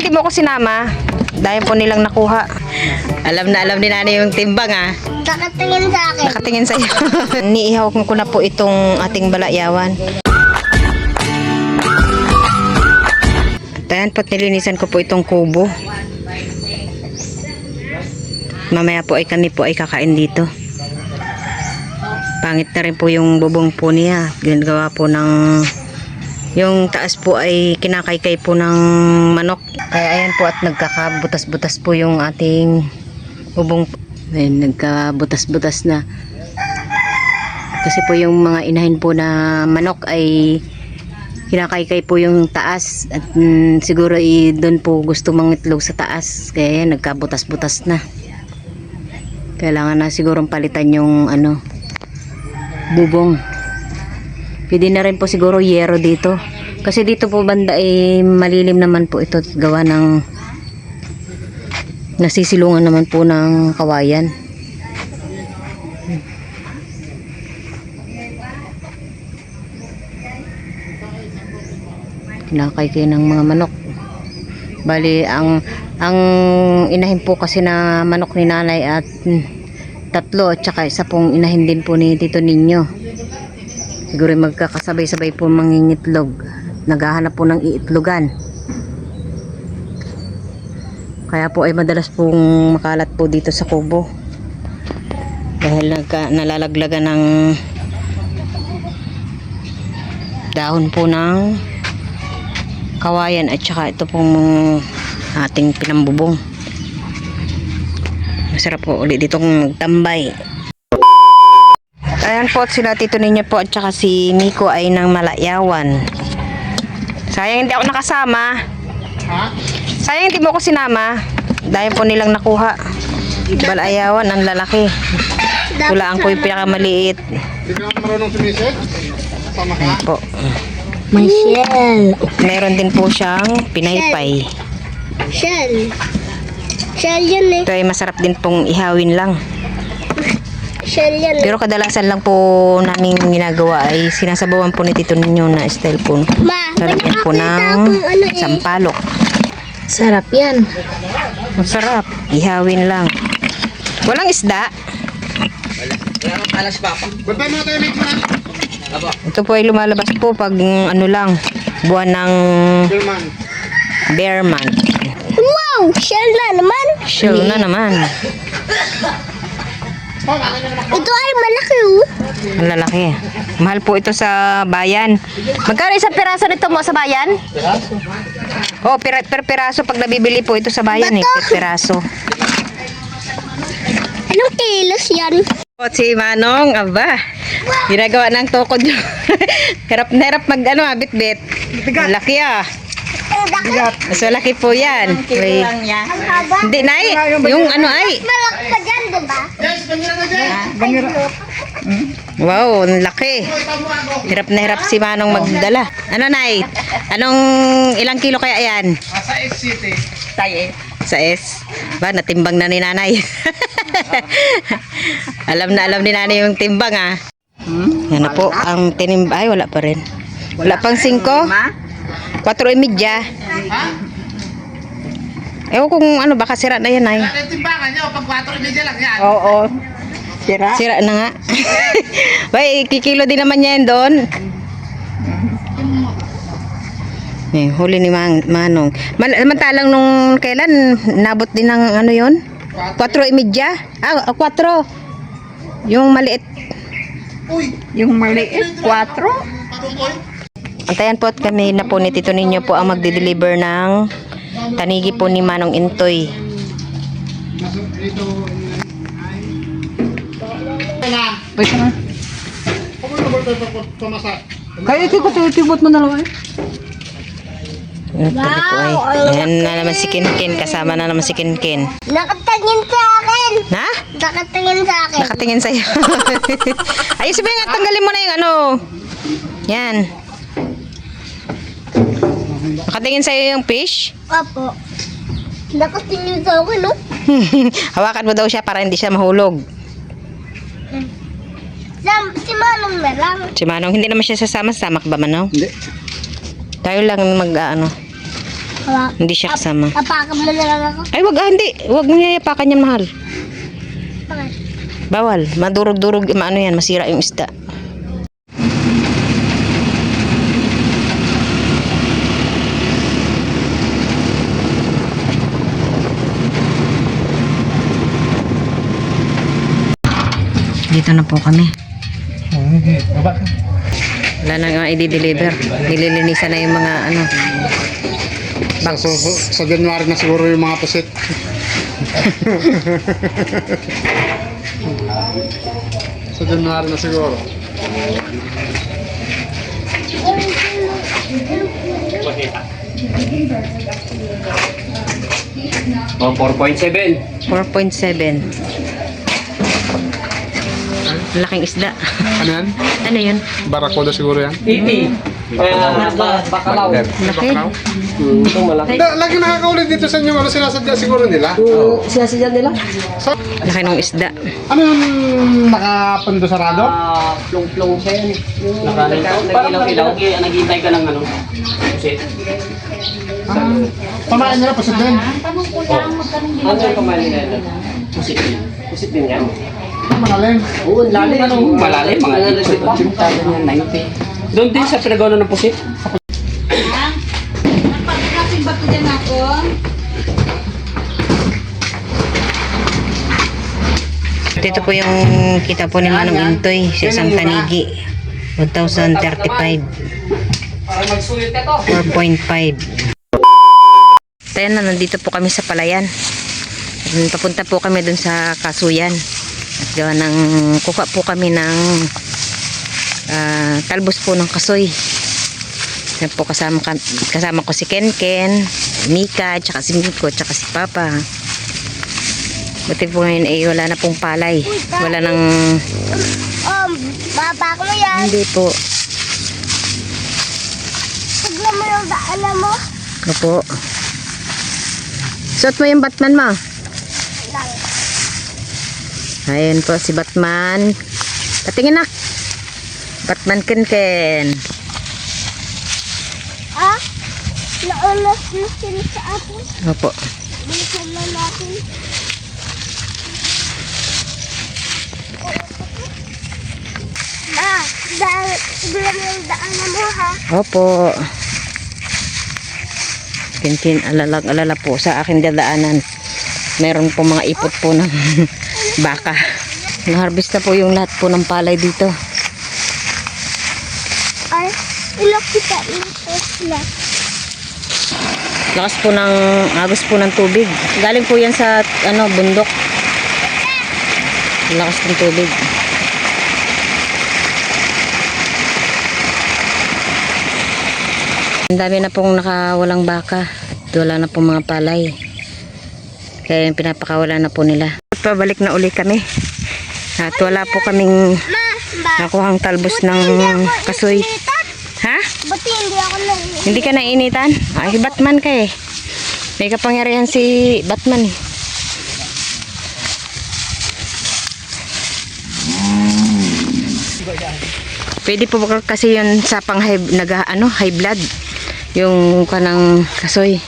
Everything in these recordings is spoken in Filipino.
Hindi mo ko sinama. Dahil po nilang nakuha. Alam na alam ni nanay yung timbang ah. Nakatingin sa akin. Nakatingin sa'yo. Niihaw ko na po itong ating balayawan. Ayan po, nilinisan ko po itong kubo. Mamaya po ay kami po ay kakain dito. Pangit na rin po yung bubong po niya. Ginagawa po ng... Yung taas po ay kinakaykay po ng manok. Kaya ayan po at nagkakabutas-butas po yung ating bubong. Ayan, nagkabutas-butas na. Kasi po yung mga inahin po na manok ay kinakaykay po yung taas at mm, siguro i doon po gusto mangitlog sa taas kaya yan, nagkabutas-butas na kailangan na siguro palitan yung ano bubong pwede na rin po siguro yero dito. Kasi dito po banda ay malilim naman po ito. Gawa ng nasisilungan naman po ng kawayan. Kinakaykay ng mga manok. Bali ang ang inahin po kasi na manok ni nanay at mm, tatlo at saka isa pong inahin din po ni Tito Ninyo siguro magkakasabay-sabay po mangingitlog. Naghahanap po ng iitlogan. Kaya po ay madalas pong makalat po dito sa kubo. Dahil nagka, nalalaglagan ng dahon po ng kawayan. At saka ito pong ating pinambubong. Masarap po ulit ditong magtambay ayan po at sila tito ninyo po at saka si Miko ay ng Malayawan. Sayang hindi ako nakasama. Sayang hindi mo ko sinama. Dahil po nilang nakuha. Malayawan ang lalaki. Hulaan ko yung pinakamaliit. Hindi ka marunong sumisit? Sama ka? Ayan po. May shell. meron din po siyang pinaypay. Shell. Shell yun eh. ito ay masarap din pong ihawin lang Shell yan eh. Pero kadalasan lang po namin ginagawa ay sinasabawan po ni Tito ninyo na style po. Ma, Lalagyan po ng ano eh. sampalok. Sarap yan. Masarap. Ihawin lang. Walang isda. Bantay mo na tayo, mate mo na. Ito po ay lumalabas po pag ano lang, buwan ng Filman. bear month. Wow! Shell na naman. Sure na naman. Ito ay malaki oh. Ang lalaki. Mahal po ito sa bayan. Magkano isang piraso nito mo sa bayan? Oh, per, per piraso pag nabibili po ito sa bayan eh. Per piraso. Anong kilos yan? O, si Manong, aba, ginagawa ng tukod yun. hirap na hirap mag, ano, ah, bit-bit. Malaki ah. Mas malaki po yan. Ang hindi, Nay. Yung ano ay. Malaki pa dyan, ba? Yes, bangira na dyan. Wow, ang laki. Hirap na hirap si Manong magdala. Ano, Nay? Anong, ilang kilo kaya yan? Sa X City. Sa S. Ba, natimbang na ni nanay. alam na alam ni nanay yung timbang ah. Yan na po, ang tinimbang. Ay, wala pa rin. Wala pang 5? 4 y media. Ha? Ewan kung ano, baka sira na yan ay. Yan yung timbangan nyo. Pag 4 media lang yan. Oo. Sira? Sira na nga. Bay, kikilo din naman yan doon. Eh, huli ni Man Manong. Man samantalang nung kailan, nabot din ng ano yon 4 y media? Ah, 4. Yung maliit. Uy, Yung maliit, 4. patutoy. Antayan po at kami na po ni Tito Ninyo po ang magde-deliver ng tanigi po ni Manong Intoy. Pwede na. Ano? Kaya ito ko titibot mo na lang eh. Wow! Po ay. Ayan na naman si Kinkin. Kasama na naman si Kinkin. Nakatingin sa akin. Na? Nakatingin sa akin. Nakatingin sa'yo. Ayusin mo nga. Tanggalin mo na yung ano. Yan. Nakatingin sa'yo yung fish. Opo. Nakatingin sa akin, no? Hawakan mo daw siya para hindi siya mahulog. Sam, si Manong na lang. Si Manong, hindi naman siya sasama. Samak ba Manong? Hindi. Tayo lang mag ano. Hawak. Hindi siya kasama. Apakan mo na lang ako. Ay, wag ah, hindi. Wag mo niya yapakan yan, mahal. Bakit? Bawal. Madurog-durog, maano yan, masira yung isda. Dito na po kami. Wala na nga i-deliver. Nililinisan na yung mga ano. Sa, so, so, sa January na siguro yung mga pusit. sa January na siguro. Oh, 4.7. 4.7. Laking isda. Ano yan? ano yun? Barakuda siguro yan. 80. Kaya bakalaw. Laki. Ito malaki. Da, lagi nakakaulit dito sa inyo. Ano sinasadya siguro nila? Sinasadyan nila? So, Laki ng isda. ano yung nakapundo sarado? Ah, plong-plong siya yan. Nag-ilaw-ilaw. Nag-iintay ka ng ano. Kasi, Ah, pamain nila pusit din. ano yung na yan? Pusit din. Pusit din yan. Malalim. Oo, lalim ano. Malalim, mga 80 pa. Ganyan, 90. Doon din sa pinagawa ng pusit. Napakasing bato dyan ako. Dito po yung kita po ni Manong Intoy sa isang tanigi. 1,035. Para magsulit ka to. 4.5. Tayo na, nandito po kami sa Palayan. Papunta po kami dun sa Kasuyan. Gawa ng, kuha po kami ng ah, talbos po ng kasoy. Yan po kasama, ka- kasama ko si Ken Ken, Mika, tsaka si Miko, tsaka si Papa. Buti po ngayon eh, wala na pong palay. Wala nang, Um, bapak mo yan. hindi po. Tignan mo yung daanan mo. Opo. Suot mo yung Batman mo. Ayan po si Batman. Patingin na. Batman Ken Ken. Ah? Naunas na sila sa atin. Opo. Bilisan na natin. Ma, daan, mo yung daanan mo ha. Opo. Ken Ken, alalag alala po sa akin dadaanan. Meron po mga ipot po ng baka. Naharbis na po yung lahat po ng palay dito. Ay, ilok kita sila. Lakas po ng agos po ng tubig. Galing po yan sa ano bundok. Lakas ng tubig. Ang dami na pong nakawalang baka wala na pong mga palay. Kaya yung pinapakawala na po nila. At pabalik na uli kami. At wala po kaming nakuhang talbos ng kasoy. Ha? Buti hindi ako nang Hindi ka nainitan? Ay, Batman ka eh. May kapangyarihan si Batman eh. Pwede po kasi yun sa pang high, naga, ano, high blood. Yung kanang kasoy.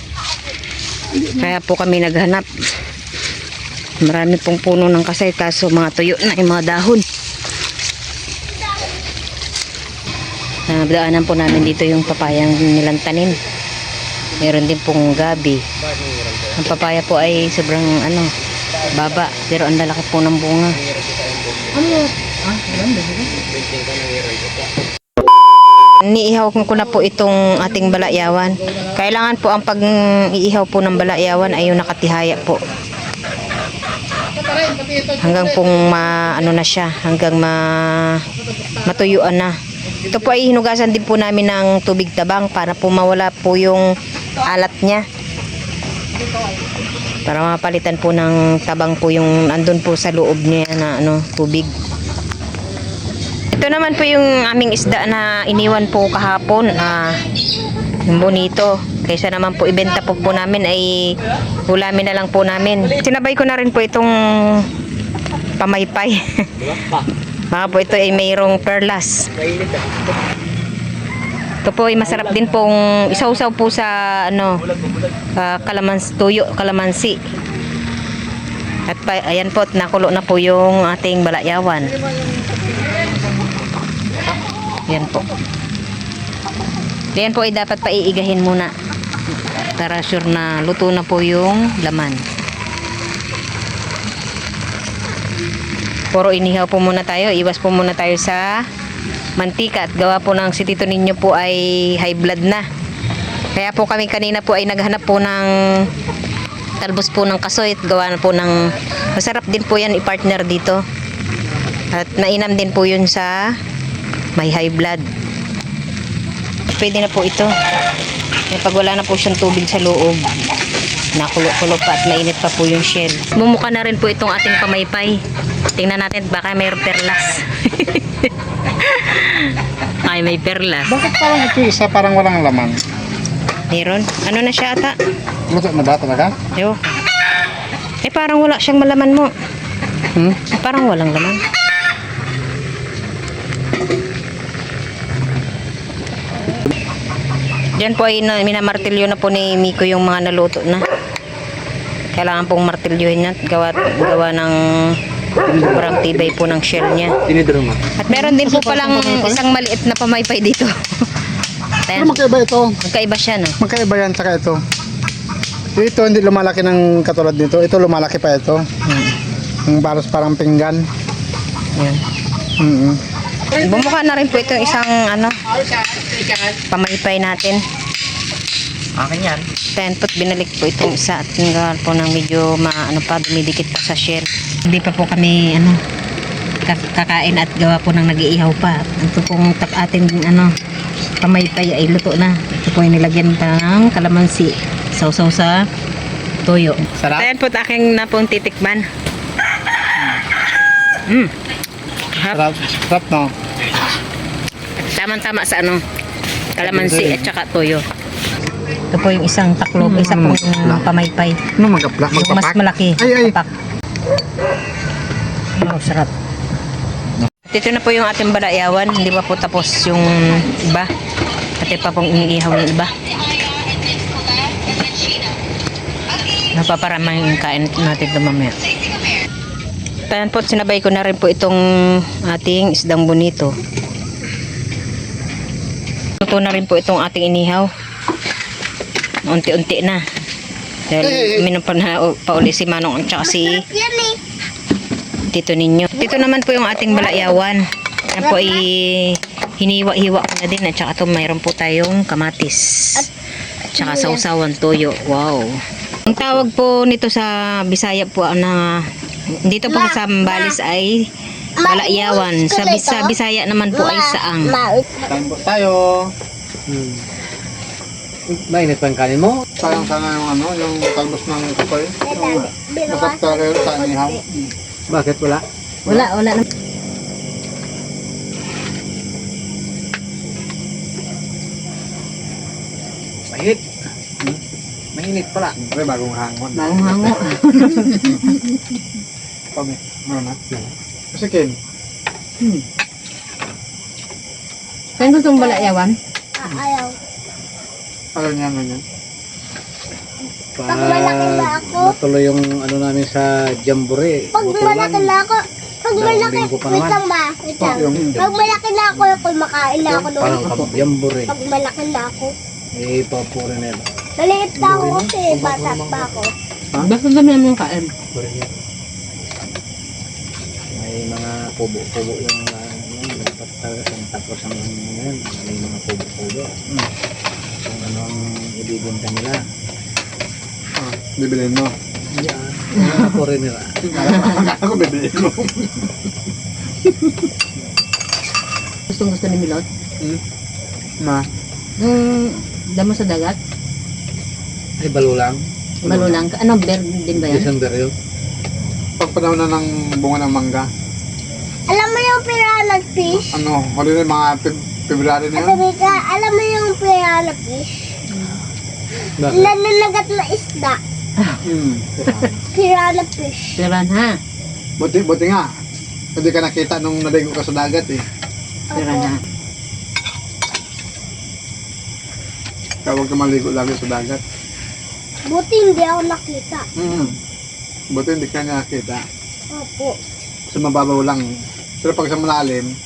Kaya po kami naghanap. Marami pong puno ng kasay kaso mga tuyo na yung mga dahon. Ah, daanan po namin dito yung papayang nilang tanim. Meron din pong gabi. Ang papaya po ay sobrang ano, baba. Pero ang lalaki po ng bunga. Niihaw ko na po itong ating balayawan. Kailangan po ang pag-iihaw po ng balayawan ay yung nakatihaya po. Hanggang pong ma, ano na siya, hanggang ma, matuyuan na. Ito po ay hinugasan din po namin ng tubig tabang para po mawala po yung alat niya. Para mapalitan po ng tabang po yung andun po sa loob niya na ano, tubig. Ito naman po yung aming isda na iniwan po kahapon. Ah, bonito. Kaysa naman po ibenta po po namin ay hulamin na lang po namin. Sinabay ko na rin po itong pamaypay. Baka po ito ay mayroong perlas. Ito po ay masarap din pong isaw-saw po sa ano ah, kalamans tuyo, kalamansi. At pa, ayan po, nakulo na po yung ating balayawan. Yan po. Yan po ay dapat paiigahin muna. Para sure na luto na po yung laman. Puro inihaw po muna tayo. Iwas po muna tayo sa mantika at gawa po ng si Tito ninyo po ay high blood na. Kaya po kami kanina po ay naghanap po ng talbos po ng kasoy at gawa na po ng masarap din po yan i-partner dito. At nainam din po yun sa may high blood. Pwede na po ito. Eh, pag wala na po siyang tubig sa loob, nakulo-kulo pa at mainit pa po yung shell. Mumuka na rin po itong ating pamaypay. Tingnan natin baka may perlas. Ay, may perlas. Bakit parang ito isa parang walang laman? Meron? Ano na siya ata? Luto na ba talaga? Ewan. Eh, parang wala siyang malaman mo. Hmm? Parang walang laman. Diyan po ay na, minamartilyo na po ni Miko yung mga naluto na. Kailangan pong martilyohin niya at gawa, gawa ng sobrang tibay po ng shell niya. Tinidro mo. At meron din po palang isang maliit na pamaypay dito. Pero magkaiba ito. magkaiba siya no. Magkaiba yan saka ito. Ito hindi lumalaki ng katulad nito. Ito lumalaki pa ito. Yung baros parang pinggan. Ayan. Mm Bumuka na rin po ito isang ano, pamaypay natin. Akin yan. Then po binalik po itong isa at tinggal po ng medyo maano pa dumidikit pa sa shell. Hindi pa po kami ano kak- kakain at gawa po ng nag-iihaw pa. Ito pong tap ating ano pamaypay ay luto na. Ito po yung nilagyan pa ng kalamansi. Sausaw sa toyo. Sarap. Ayan po aking na pong titikman. Mm. Sarap. Sarap no? Tamang-tama sa ano, kalamansi at saka toyo. Ito po yung isang taklob, isa pong pamaypay. Ano magapla? Yung mas Magpapak? malaki. Ay, ay. Papak. Oh, sarap. Dito na po yung ating balayawan. Hindi pa po tapos yung iba. Pati pa pong iniihaw ng iba. Napaparama yung kain natin ito mamaya. Ayan po, sinabay ko na rin po itong ating isdang bonito. Luto na rin po itong ating inihaw. Unti-unti na. Dahil uminom pa na pa uli si Manong at si eh. Tito ninyo. Dito naman po yung ating balayawan. Yan po ay hiniwa-hiwa ko na din at saka ito mayroon po tayong kamatis. At saka sausawan toyo. Wow. Ang tawag po nito sa Bisaya po na dito po sa Sambalis ay balayawan. Sa, sa Bisaya naman po ay saang. Tambo tayo. Hmm. Mainit pa yung kanin mo? Sayang sana yung ano, yung talbos ng kapoy. Masarap talaga yun sa inihaw. Bakit wala? Wala, wala na. Mainit. Hmm? Mainit pala. Siyempre bagong hangon. Bagong hango. Kami. Ano na? Kasi Ken, Saan gusto mong balayawan? Ah, Ayaw. ayaw niya ganyan. Pag malaki na ako, Natuloy yung ano namin sa Jamboree. pag malaki na ako, pag malaki, wait lang ba? Wait lang. Pag malaki na ako, kumakain na ako Parang noon. kap Jamboree. Pag malaki na ako. Eh, papuri na yun. Maliit na ako kasi bata pa ako. Basta dami naman yung kain. May mga pubo-pubo yung uh, yun, dapat talaga kung tapos ang ano yun, may mga pubo-pubo. Kung ano ang ibibenta nila. ah, bibilin mo. Yeah. Mga papuri nila. Akala ko bibilin mo. Gustong gusto ni Milot? Hmm? Ma, Yung damo sa dagat? Ay, balulang. Malulang ka. Ano, bear din ba yan? December yun. pag panahon na ng bunga ng mangga, Alam mo yung piranha fish? ano, huli na yung mga Feb- February na At yun. Mika, alam mo yung piranha fish? Bakit? Nananagat na isda. Hmm. Piranha fish. Piran ha? Buti, buti nga. Hindi ka nakita nung naligo ka sa dagat eh. Piran ha? Kaya huwag ka maligo lagi sa dagat. Buti hindi ako nakita. Mm. Buti hindi ka nakakita. Opo. Sa mababaw lang. Pero pag sa malalim,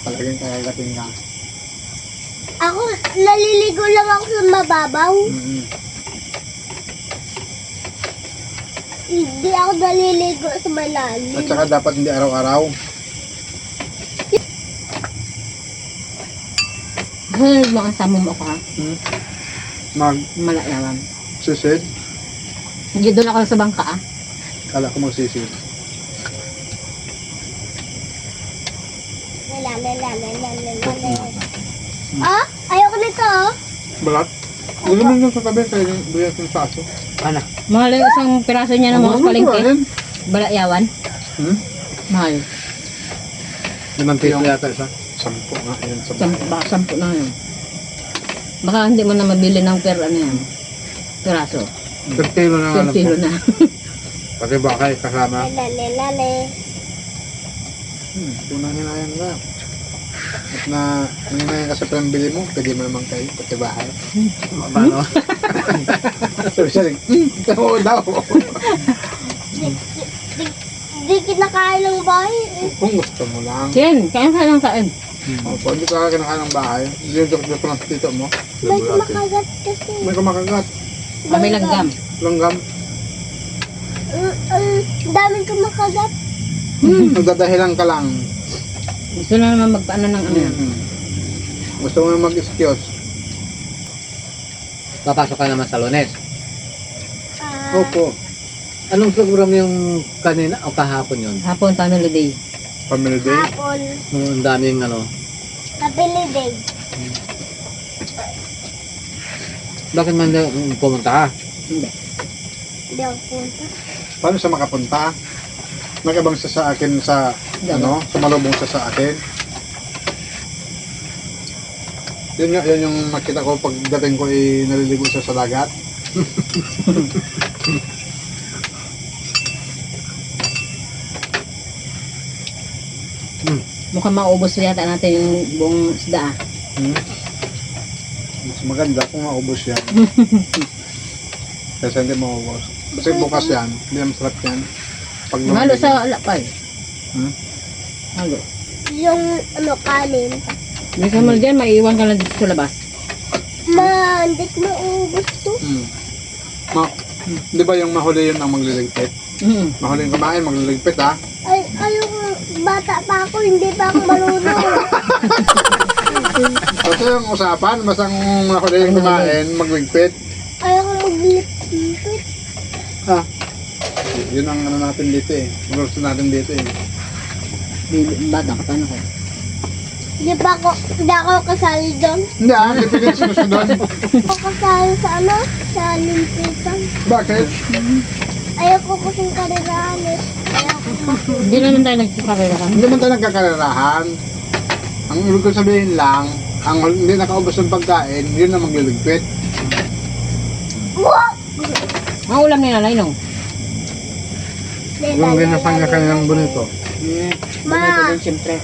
talagang kakagating ka. Ako, naliligo lang ako sa mababaw. Mm. Hindi ako naliligo sa malalim. At saka dapat hindi araw-araw. Ay, mga kasama mo ako ha. Hmm? Mag Malayawan. Sisid. Hindi doon ako sa bangka ah. Kala ko magsisid. Lala, lala, lala, lala, lala. Ah, ayoko nito. oh. Balat? Hindi naman yung sa tabi, kaya yung sa aso. Ano? Mahal yung isang piraso niya ng mga Ano palengke. naman Balayawan. Hmm? Mahal. Limang piso Yung- yata isa. Sampo nga, yun. Sampo. Sampu, baka sampu na yun. Baka hindi mo na mabili ng per ano yan. Piraso. Per kilo na alam ko. na. Pati bakay kasama. Lala, lala, lala. Hmm, tunan nila yan na. At na, ano na yan kasi pambili mo, pwede mo naman kayo, pati bahay. Paano? Sabi siya, hmm, oo daw. Di, kinakain ng bahay. eh. Kung gusto mo lang. Ken, kaya ka lang kain. Opo, hindi ka kinakain ng bahay. Yung doktor ko ng tito mo. May kumakagat kasi. May kumakagat. Ah, may langgam. Langgam. Uh, uh, daming kumakagat. Nagdadahilan ka lang. Gusto na naman magpaano ng ano. Hmm. Gusto mo na mag-excuse. Papasok ka naman sa lunes. Ah, Opo. Anong program yung kanina o kahapon yun? Hapon, family day. Family day. hapon. Nung ang daming ano. Kabili day. Bakit man daw pumunta ka? Hindi. Hindi ako punta. Paano siya makapunta? Nagabang siya sa akin sa, ano, sumalubong siya sa akin. Yun nga, yun yung nakita ko pagdating ko ay naliligo siya sa dagat. Mukhang maubos yata natin yung buong isda. Hmm? Maganda kung maubos yan. Kasi hindi maubos. Kasi bukas yan, hindi na masarap yan. Pag Halo sa alapay. Hmm? Halo. Yung ano, kanin. May samal dyan, maiiwan ka lang dito sa labas. Ma, hindi ko maubos to. Hmm. Ma, di ba yung mahuli yun ang magliligpit? Mm. Mahuli yung kumain, magliligpit ha? Ay, ayoko, bata pa ako, hindi pa ako marunong. Kasi yung usapan, basta kung mahuli yung kumain, magligpit. ayoko maglipit. Ha? Yun ang ano natin dito eh. Gusto natin dito eh. Baby, bata ka, paano ko? Hindi pa ako, hindi ako kasali doon. Hindi ah, hindi pwede sinusunod. Ako kasali sa ano, sa limpitan. Bakit? Ayoko kasing karirahan eh. Ayoko. Hindi naman tayo nagkakarera ka. Hindi man tayo nagkakarerahan. Ang ibig ko sabihin lang, ang hindi nakaubos ng pagkain, yun na magliligpit. Wow! Ang ulam ni nanay nung. Yung ginasang niya kanyang bonito. Ma, din siyempre.